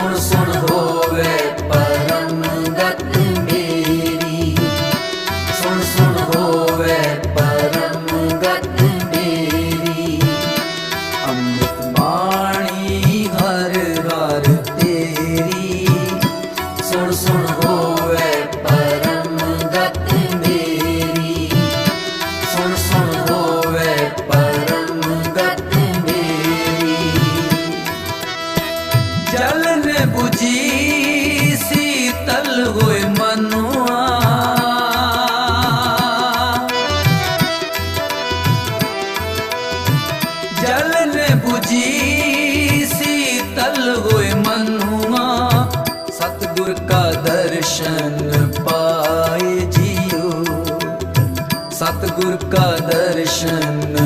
ਸੁਣ ਸੁਣ ਹੋਵੇ ਸੁਣ ਸੁਣ ਹੋਵੇ ਪਰਮ ਮੇਰੀ। ਅੰਮ੍ਰਿਤ ਹਰ ਹਰ ਤੇਰੀ। ਸੁਣ ਸੁਣ ਬੁਝੀ ਸੀਤਲ ਹੋਏ ਮਨੁਆ। ਜਲ ਨੇ ਬੁਝੀ ਸੀਤਲ ਹੋਏ ਮਨੁਆ। ਸਤਗੁਰ ਕਾ ਦਰਸ਼ਨ ਪਾਏ ਜੀਓ। ਸਤਗੁਰ ਕਾ ਦਰਸ਼ਨ